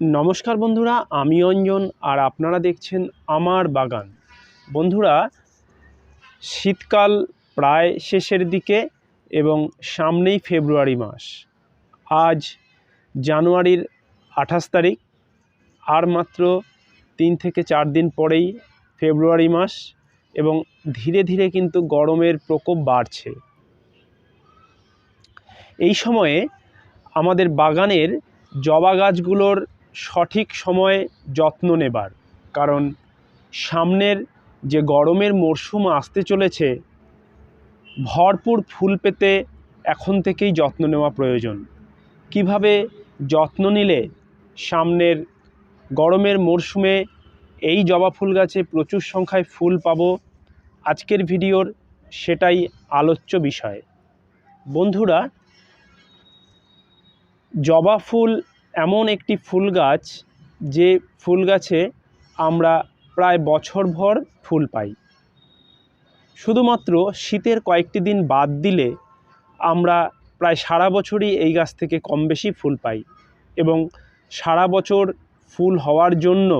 নমস্কার বন্ধুরা, আমি অঞ্জন আর আপনারা দেখছেন আমার বাগান। বন্ধুরা, শীতকাল প্রায় শেষের দিকে এবং সামনেই ফেব্রুয়ারি মাস। আজ জানুয়ারির আঠাশ তারিখ, আর মাত্র তিন থেকে চার দিন পরেই ফেব্রুয়ারি মাস এবং ধীরে ধীরে কিন্তু গরমের প্রকোপ বাড়ছে। এই সময়ে আমাদের বাগানের জবা গাছগুলোর সঠিক সময়ে যত্ন নেবার। কারণ সামনের যে গরমের মরশুম আসতে চলেছে, ভরপুর ফুল পেতে এখন থেকেই যত্ন নেওয়া প্রয়োজন। কীভাবে যত্ন নিলে সামনের গরমের মরশুমে এই জবা ফুল গাছে প্রচুর সংখ্যায় ফুল পাব? আজকের ভিডিওর সেটাই আলোচ্য বিষয়। বন্ধুরা, জবা ফুল এমন একটি ফুল গাছ যে ফুল গাছে আমরা প্রায় বছরভর ফুল পাই। শুধুমাত্র শীতের কয়েকটি দিন বাদ দিলে আমরা প্রায় সারা বছরই এই গাছ থেকে কম বেশি ফুল পাই এবং সারা বছর ফুল হওয়ার জন্য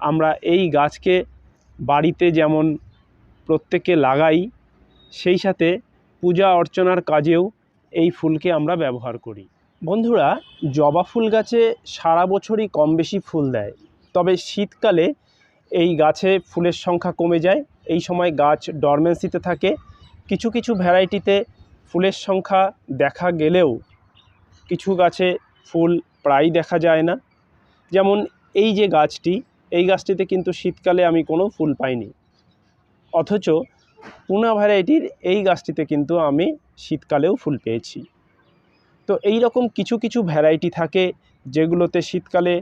আমরা এই গাছকে বাড়িতে যেমন প্রত্যেকে লাগাই, সেই সাথে পূজা অর্চনার কাজেও এই ফুলকে আমরা ব্যবহার করি। বন্ধুরা, জবা ফুল গাছে সারা বছরই কম বেশি ফুল দেয়। তবে শীতকালে এই গাছে ফুলের সংখ্যা কমে যায়। এই সময় গাছ ডরমেন্সিতে থাকে। কিছু কিছু ভ্যারাইটিতে ফুলের সংখ্যা দেখা গেলেও কিছু গাছে ফুল প্রায় দেখা যায় না। যেমন এই যে গাছটি, এই গাছটিতে কিন্তু শীতকালে আমি কোনো ফুল পাইনি। অথচ পুনা ভ্যারাইটির এই গাছটিতে কিন্তু আমি শীতকালেও ফুল পেয়েছি। তো এই রকম কিছু কিছু ভ্যারাইটি থাকে যেগুলোতে শীতকালে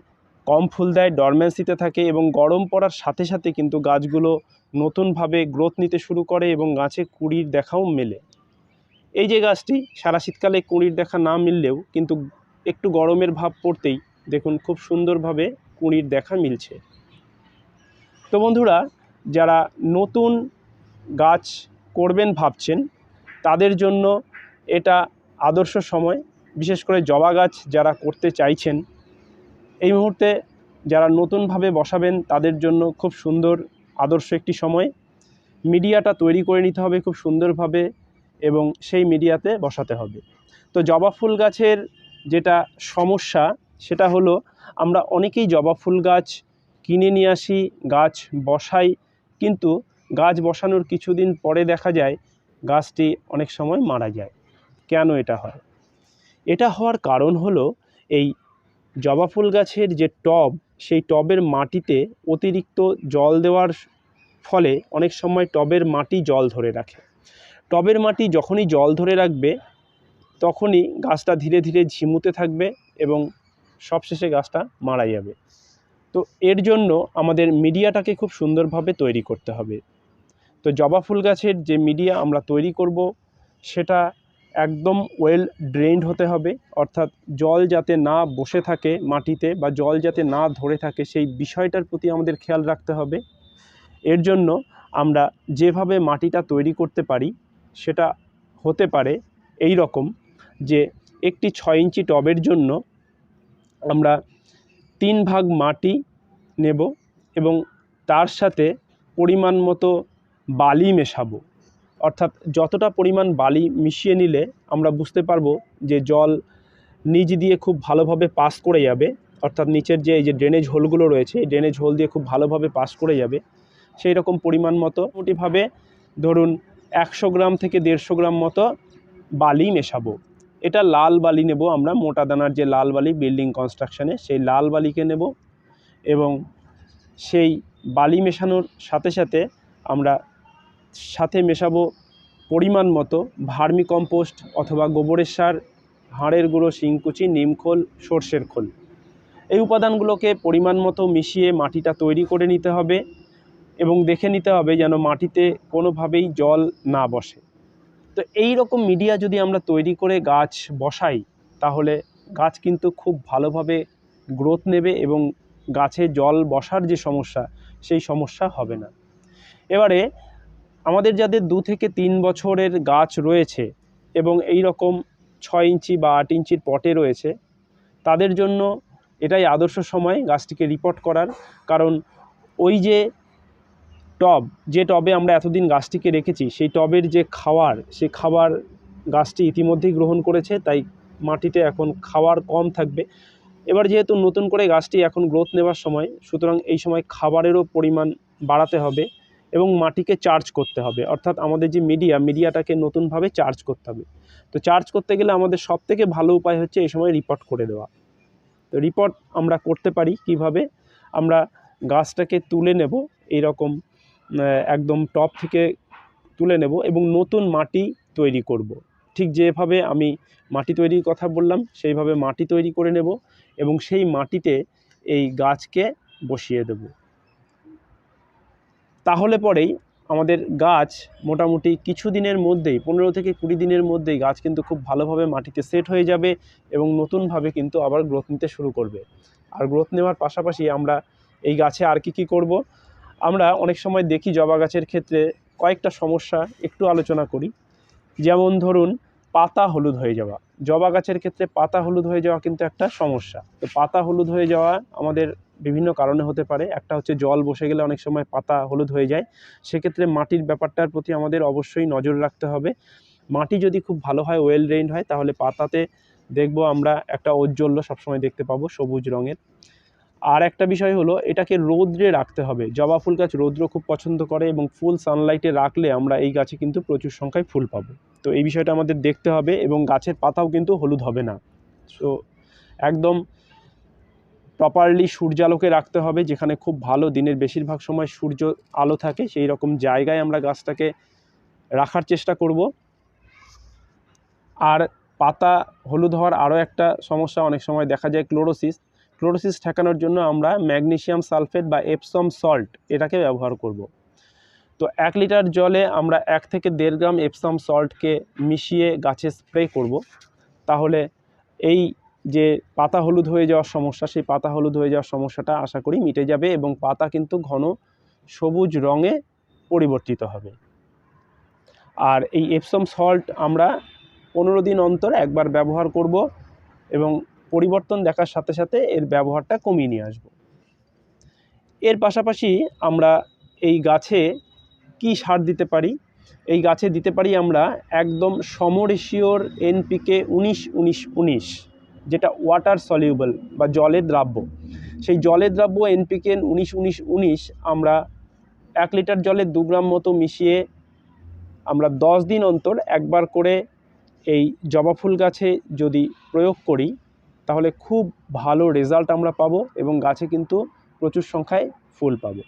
কম ফুল দেয় ডরমেন্সিতে থাকে এবং গরম পড়ার সাথে সাথে কিন্তু গাছগুলো নতুনভাবে গ্রোথ নিতে শুরু করে এবং গাছে কুড়ির দেখাও মেলে। এই যে গাছটি, সারা শীতকালে কুড়ির দেখা না মিললেও কিন্তু একটু গরমের ভাব পড়তেই দেখুন খুব সুন্দরভাবে কুড়ির দেখা মিলছে। তো বন্ধুরা, যারা নতুন গাছ করবেন ভাবছেন, তাদের জন্য এটা আদর্শ সময়। বিশেষ করে জবা গাছ যারা করতে চাইছেন, এই মুহূর্তে যারা নতুনভাবে বসাবেন, তাদের জন্য খুব সুন্দর, আদর্শ একটি সময়। মিডিয়াটা তৈরি করে নিতে হবে খুব সুন্দরভাবে এবং সেই মিডিয়াতে বসাতে হবে। তো জবা ফুল গাছের যেটা সমস্যা, সেটা হলো আমরা অনেকেই জবা ফুল গাছ কিনে নিয়ে আসি, গাছ বসাই, কিন্তু গাছ বসানোর কিছুদিন পরে দেখা যায় গাছটি অনেক সময় মারা যায়। কেন এটা হয়? এটা হওয়ার কারণ হলো এই জবা ফুল গাছের যে টব, সেই টবের মাটিতে অতিরিক্ত জল দেওয়ার ফলে অনেক সময় টবের মাটি জল ধরে রাখে। টবের মাটি যখনই জল ধরে রাখবে, তখনই গাছটা ধীরে ধীরে ঝিমুতে থাকবে এবং সবশেষে গাছটা মারা যাবে। তো এর জন্য আমাদের মিডিয়াটাকে খুব সুন্দরভাবে তৈরি করতে হবে। তো জবা ফুল গাছের যে মিডিয়া আমরা তৈরি করব, সেটা একদম ওয়েল ড্রেনড হতে হবে। অর্থাৎ জল যাতে না বসে থাকে মাটিতে বা জল যাতে না ধরে থাকে, সেই বিষয়টার প্রতি আমাদের খেয়াল রাখতে হবে। এর জন্য আমরা যেভাবে মাটিটা তৈরি করতে পারি, সেটা হতে পারে এই রকম যে একটি ছয় ইঞ্চি টবের জন্য আমরা তিন ভাগ মাটি নেব এবং তার সাথে পরিমাণ মতো বালি মেশাবো। অর্থাৎ যতটা পরিমাণ বালি মিশিয়ে নিলে আমরা বুঝতে পারব যে জল নিচ দিয়ে খুব ভালোভাবে পাস করে যাবে। অর্থাৎ নিচের যে এই যে ড্রেনেজ হোলগুলো রয়েছে, এই ড্রেনেজ হোল দিয়ে খুব ভালোভাবে পাস করে যাবে। সেই রকম পরিমাণ মতো মোটামুটিভাবে ধরুন একশো গ্রাম থেকে দেড়শো গ্রাম মতো বালি মেশাবো। এটা লাল বালি নেব আমরা, মোটা দানার যে লাল বালি বিল্ডিং কনস্ট্রাকশানে সেই লাল বালিকে নেব এবং সেই বালি মেশানোর সাথে সাথে আমরা সাথে মেশাবো পরিমাণ মতো ভার্মি কম্পোস্ট অথবা গোবরের সার, হাড়ের গুঁড়ো, শিংকুচি নিমখোল সর্ষের খোল। এই উপাদানগুলোকে পরিমাণ মতো মিশিয়ে মাটিটা তৈরি করে নিতে হবে এবং দেখে নিতে হবে যেন মাটিতে কোনোভাবেই জল না বসে। তো এই রকম মিডিয়া যদি আমরা তৈরি করে গাছ বসাই, তাহলে গাছ কিন্তু খুব ভালোভাবে গ্রোথ নেবে এবং গাছে জল বসার যে সমস্যা, সেই সমস্যা হবে না। এবারে আমাদের যাদের দু থেকে তিন বছরের গাছ রয়েছে এবং এই রকম ছয় ইঞ্চি বা আট ইঞ্চির পটে রয়েছে, তাদের জন্য এটাই আদর্শ সময় গাছটিকে রিপোর্ট করার। কারণ ওই যে টব, যে টবে আমরা এতদিন গাছটিকে রেখেছি, সেই টবের যে খাবার সেই খাবার গাছটি ইতিমধ্যেই গ্রহণ করেছে, তাই মাটিতে এখন খাওয়ার কম থাকবে। এবার যেহেতু নতুন করে গাছটি এখন গ্রোথ নেওয়ার সময়, সুতরাং এই সময় খাবারেরও পরিমাণ বাড়াতে হবে। এবং মাটিকে চার্জ করতে হবে। অর্থাৎ আমাদের যে মিডিয়া মিডিয়াটাকে নতুনভাবে চার্জ করতে হবে। তো চার্জ করতে গেলে আমাদের সবথেকে ভালো উপায় হচ্ছে এই সময় রিপোর্ট করে দেওয়া। তো রিপোর্ট আমরা করতে পারি কীভাবে? আমরা গাছটাকে তুলে নেব আহ, একদম টপ থেকে তুলে নেব এবং নতুন মাটি তৈরি করব। ঠিক যেভাবে আমি মাটি তৈরির কথা বললাম সেইভাবে মাটি তৈরি করে নেব এবং সেই মাটিতে এই গাছকে বসিয়ে দেব। তাহলে পরেই আমাদের গাছ মোটামুটি কিছু দিনের মধ্যেই, পনেরো থেকে কুড়ি দিনের মধ্যেই গাছ কিন্তু খুব ভালোভাবে মাটিতে সেট হয়ে যাবে এবং নতুনভাবে কিন্তু আবার গ্রোথ নিতে শুরু করবে। আর গ্রোথ নেওয়ার পাশাপাশি আমরা এই গাছে আর কি কি করব? আমরা অনেক সময় দেখি জবা গাছের ক্ষেত্রে কয়েকটা সমস্যা একটু আলোচনা করি। যেমন ধরুন, পাতা হলুদ হয়ে যাওয়া। জবা গাছের ক্ষেত্রে পাতা হলুদ হয়ে যাওয়া কিন্তু একটা সমস্যা। তো পাতা হলুদ হয়ে যাওয়া আমাদের বিভিন্ন কারণে হতে পারে। একটা হচ্ছে জল বসে গেলে অনেক সময় পাতা হলুদ হয়ে যায়। সেক্ষেত্রে মাটির ব্যাপারটার প্রতি আমাদের অবশ্যই নজর রাখতে হবে। মাটি যদি খুব ভালো হয় ওয়েল ড্রেইনড হয়, তাহলে পাতাতে দেখব আমরা একটা ঔজ্জ্বল্য সবসময় দেখতে পাবো সবুজ রঙের। আর একটা বিষয় হলো, এটাকে রৌদ্রে রাখতে হবে। জবা ফুল গাছ রৌদ্র খুব পছন্দ করে এবং ফুল সানলাইটে রাখলে আমরা এই গাছে কিন্তু প্রচুর সংখ্যায় ফুল পাবো। তো এই বিষয়টা আমাদের দেখতে হবে এবং গাছের পাতাও কিন্তু হলুদ হবে না। সো একদম প্রপারলি সূর্যালোকে রাখতে হবে, যেখানে খুব ভালো দিনের বেশিরভাগ সময় সূর্য আলো থাকে, সেই রকম জায়গায় আমরা গাছটাকে রাখার চেষ্টা করব আর পাতা হলুদ হওয়ার আরও একটা সমস্যা অনেক সময় দেখা যায়, ক্লোরোসিস ক্লোরোসিস ঠেকানোর জন্য আমরা ম্যাগনেসিয়াম সালফেট বা এপসম সল্ট এটাকে ব্যবহার করব। তো এক লিটার জলে আমরা এক থেকে দেড় গ্রাম এপসম সল্টকে মিশিয়ে গাছে স্প্রে করব। তাহলে এই যে পাতা হলুদ হয়ে যাওয়ার সমস্যা, সেই পাতা হলুদ হয়ে যাওয়ার সমস্যাটা আশা করি মিটে যাবে এবং পাতা কিন্তু ঘন সবুজ রঙে পরিবর্তিত হবে। আর এই এপসম সল্ট আমরা পনেরো দিন অন্তর একবার ব্যবহার করব এবং পরিবর্তন দেখার সাথে সাথে এর ব্যবহারটা কমিয়ে নিয়ে আসব। এর পাশাপাশি আমরা এই গাছে কি সার দিতে পারি? এই গাছে দিতে পারি আমরা একদম সমরেশিওর এনপিকে উনিশ উনিশ উনিশ। যেটা ওয়াটার সলিউবল বা জলের দ্রাব্য। সেই জলের দ্রাব্য এনপিকে উনিশ উনিশ উনিশ আমরা এক লিটার জলে দু গ্রাম মতো মিশিয়ে আমরা দশ দিন অন্তর একবার করে এই জবা ফুল গাছে যদি প্রয়োগ করি, তাহলে খুব ভালো রেজাল্ট আমরা পাবো এবং গাছে কিন্তু প্রচুর সংখ্যায় ফুল পাবো।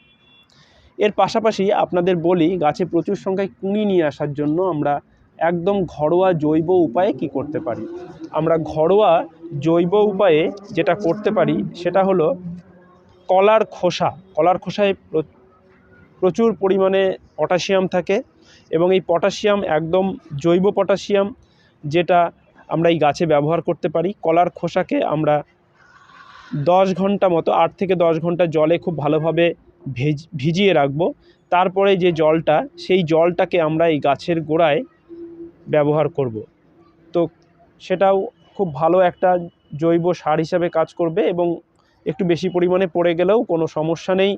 এর পাশাপাশি আপনাদের বলি, গাছে প্রচুর সংখ্যায় কুঁড়ি নিয়ে আসার জন্য আমরা একদম ঘরোয়া জৈব উপায়ে কি করতে পারি? আমরা ঘরোয়া জৈব উপায়ে যেটা করতে পারি সেটা হলো কলার খোসা। কলার খোসায় প্রচুর পরিমাণে পটাশিয়াম থাকে এবং এই পটাশিয়াম একদম জৈব পটাশিয়াম যেটা আমরা এই গাছে ব্যবহার করতে পারি। কলার খোসাকে আমরা দশ ঘণ্টা মতো, আট থেকে দশ ঘণ্টা জলে খুব ভালোভাবে ভেজ, ভিজিয়ে রাখব। তারপরে যে জলটা, সেই জলটাকে আমরা এই গাছের গোড়ায় ব্যবহার করব। তো সেটাও খুব ভালো একটা জৈব সার হিসাবে কাজ করবে এবং একটু বেশি পরিমাণে পড়ে গেলেও কোনো সমস্যা নেই।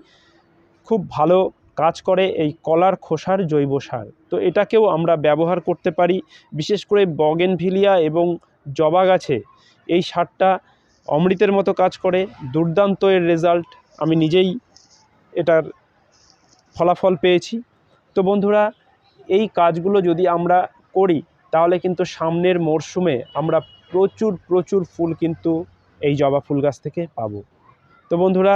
খুব ভালো কাজ করে এই কলার খোসার জৈব সার। তো এটাকেও আমরা ব্যবহার করতে পারি, বিশেষ করে বগেনভিলিয়া এবং জবা গাছে। এই সারটা অমৃতের মতো কাজ করে, দুর্দান্ত এর রেজাল্ট। আমি নিজেই এটার ফলাফল পেয়েছি। তো বন্ধুরা, এই কাজগুলো যদি আমরা করি, তাহলে কিন্তু সামনের মরশুমে আমরা প্রচুর প্রচুর ফুল কিন্তু এই জবা ফুল গাছ থেকে পাবো। তো বন্ধুরা,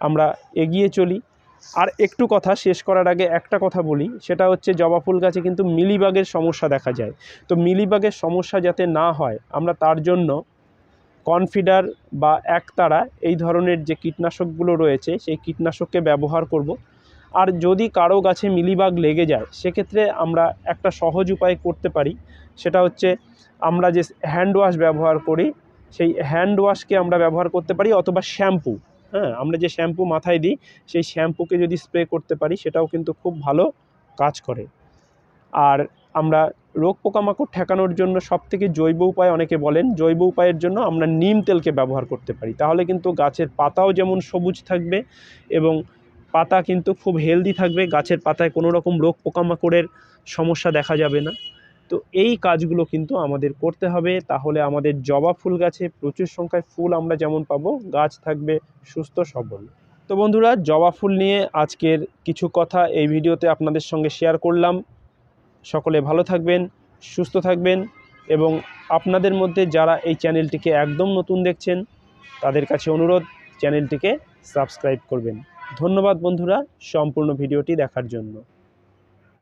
আমরা এগিয়ে চলি। আর একটু কথা শেষ করার আগে একটা কথা বলি, সেটা হচ্ছে জবা ফুল গাছে কিন্তু মিলিবাগের সমস্যা দেখা যায়। তো মিলিবাগের সমস্যা যাতে না হয়, আমরা তার জন্য কনফিডার বা একতারা এই ধরনের যে কীটনাশকগুলো রয়েছে, সেই কীটনাশককে ব্যবহার করব। আর যদি কারও গাছে মিলিবাগ লেগে যায়, সেক্ষেত্রে আমরা একটা সহজ উপায় করতে পারি। সেটা হচ্ছে আমরা যে হ্যান্ড ওয়াশ ব্যবহার করি, সেই হ্যান্ড ওয়াশকে আমরা ব্যবহার করতে পারি অথবা শ্যাম্পু হ্যাঁ আমরা যে শ্যাম্পু মাথায় দিই, সেই শ্যাম্পুকে যদি স্প্রে করতে পারি, সেটাও কিন্তু খুব ভালো কাজ করে। আর আমরা রোগ পোকামাকড় ঠেকানোর জন্য সবথেকে জৈব উপায় অনেকে বলেন, জৈব উপায়ের জন্য আমরা নিম তেলকে ব্যবহার করতে পারি। তাহলে কিন্তু গাছের পাতাও যেমন সবুজ থাকবে এবং পাতা কিন্তু খুব হেলদি থাকবে, গাছের পাতায় কোনো রকম রোগ পোকামাকড়ের সমস্যা দেখা যাবে না। তো এই কাজগুলো কিন্তু আমাদের করতে হবে, তাহলে আমাদের জবা ফুল গাছে প্রচুর সংখ্যায় ফুল আমরা যেমন পাবো, গাছ থাকবে সুস্থ সবল। তো বন্ধুরা, জবা ফুল নিয়ে আজকের কিছু কথা এই ভিডিওতে আপনাদের সঙ্গে শেয়ার করলাম। সকলে ভালো থাকবেন, সুস্থ থাকবেন এবং আপনাদের মধ্যে যারা এই চ্যানেলটিকে একদম নতুন দেখছেন, তাদের কাছে অনুরোধ চ্যানেলটিকে সাবস্ক্রাইব করবেন। ধন্যবাদ বন্ধুরা সম্পূর্ণ ভিডিওটি দেখার জন্য।